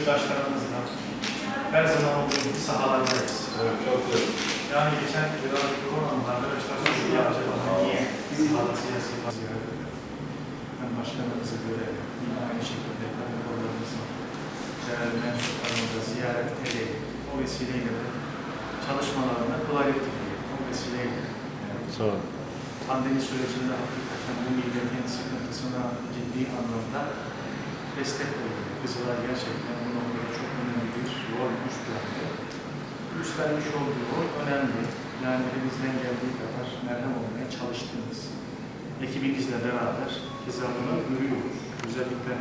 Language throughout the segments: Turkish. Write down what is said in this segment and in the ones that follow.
yurttaşlarımızla her zaman olduğu gibi sahalardayız. Evet, çok güzel. Yani geçen biraz koronada arkadaşlar nasıl yapacak ama niye sahada siyasi vaziyet Ben başkanımızı görev, yine aynı şekilde kaymakamlarımızın değerli mensuplarımızı ziyaret edeyim. O vesileyle de çalışmalarına kolaylık dileyim. O vesileyle yani Sağ olun. pandemi sürecinde hakikaten bu milletin sıkıntısına ciddi anlamda destek oldu. Kızılay gerçekten bu noktada çok önemli bir rol üstlendi. Üstlenmiş olduğu rol önemli. Yani elimizden geldiği kadar merhem olmaya çalıştığımız ekibimizle beraber keza görüyoruz. Özellikle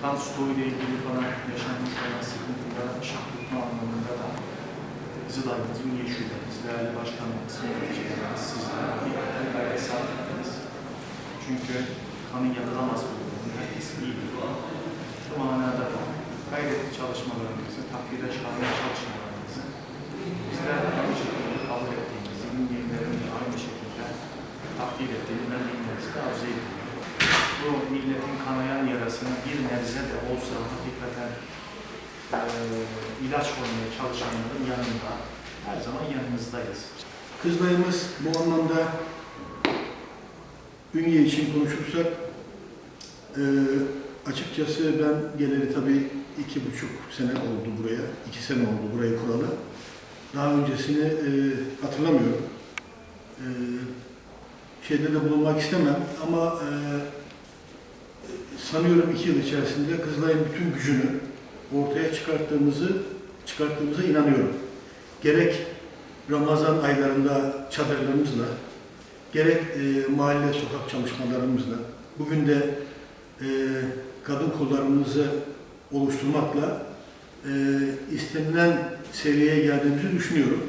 kan stoğu ile ilgili falan yaşanmış olan sıkıntılar, şah tutma anlamında da Kızılay'ımızın yeşillerimiz, değerli başkanımız, yöneticilerimiz, sizler hakikaten gayret sarf ettiniz. Çünkü kanın yanılamaz olduğunu iyi biliyor. Şu manada da gayretli çalışmalarımızı, takdire şayan çalışmalarımızı bizler aynı şekilde kabul dinleyenlerin de aynı şekilde takdir ettiğini ben dinlemesi arzu ediyorum. Bu milletin kanayan yarasına bir nebze de olsa hakikaten eee ilaç olmaya çalışanların yanında her zaman yanınızdayız. Kızılay'ımız bu anlamda Ünye için konuşursak e, açıkçası ben geleli tabii iki buçuk sene oldu buraya, iki sene oldu burayı kuralı. Daha öncesini e, hatırlamıyorum. E, şeyde de bulunmak istemem ama e, sanıyorum iki yıl içerisinde Kızılay'ın bütün gücünü ortaya çıkarttığımızı çıkarttığımıza inanıyorum. Gerek Ramazan aylarında çadırlarımızla, gerek e, mahalle sokak çalışmalarımızla, bugün de e, kadın kollarımızı oluşturmakla e, istenilen seviyeye geldiğimizi düşünüyorum.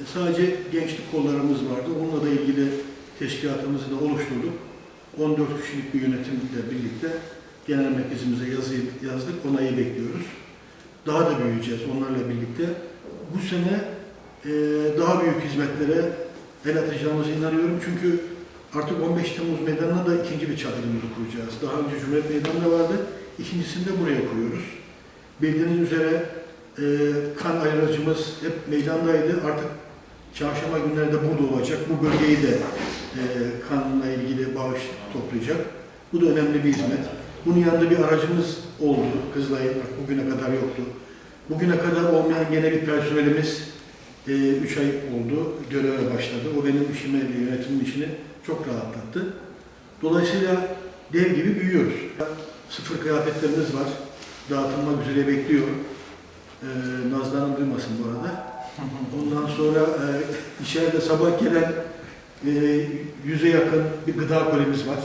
E, sadece gençlik kollarımız vardı. Onunla da ilgili teşkilatımızı da oluşturduk. 14 kişilik bir yönetimle birlikte genel merkezimize yazı yazdık. Onayı bekliyoruz. Daha da büyüyeceğiz onlarla birlikte. Bu sene e, daha büyük hizmetlere el atacağımıza inanıyorum. Çünkü artık 15 Temmuz Meydanı'na da ikinci bir çadırımızı kuracağız. Daha önce Cumhuriyet Meydanı'nda vardı. İkincisini de buraya kuruyoruz. Bildiğiniz üzere e, kan ayırıcımız hep meydandaydı. Artık çarşamba günleri de burada olacak. Bu bölgeyi de e, kanla ilgili bağış toplayacak. Bu da önemli bir hizmet. Bunun yanında bir aracımız oldu. Kızılay'ın bugüne kadar yoktu. Bugüne kadar olmayan gene bir personelimiz 3 ay oldu, göreve başladı. O benim işime ve yönetimin işini çok rahatlattı. Dolayısıyla dev gibi büyüyoruz. Sıfır kıyafetlerimiz var. Dağıtılmak üzere bekliyor. Ee, Nazlı duymasın bu arada. Ondan sonra e, içeride sabah gelen e, yüze yakın bir gıda kolimiz var.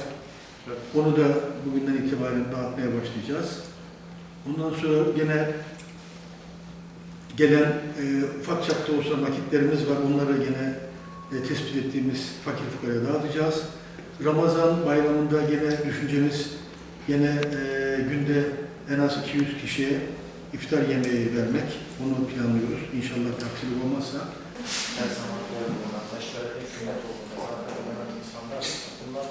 Onu da bugünden itibaren dağıtmaya başlayacağız. Ondan sonra gene gelen e, ufak çapta olsa nakitlerimiz var. Onları gene e, tespit ettiğimiz fakir fukaraya dağıtacağız. Ramazan bayramında gene düşüncemiz gene e, günde en az 200 kişiye iftar yemeği vermek. Onu planlıyoruz. İnşallah taksilik olmazsa. her zaman olduğuna, taşları hep kıymet olduğuna zaten inanan insanlar bunlar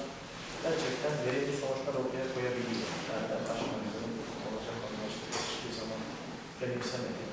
gerçekten verimli sonuçlar ortaya koyabiliyor. Yani ben başkanımızın olacak anlaştığı hiçbir zaman benimsemedim.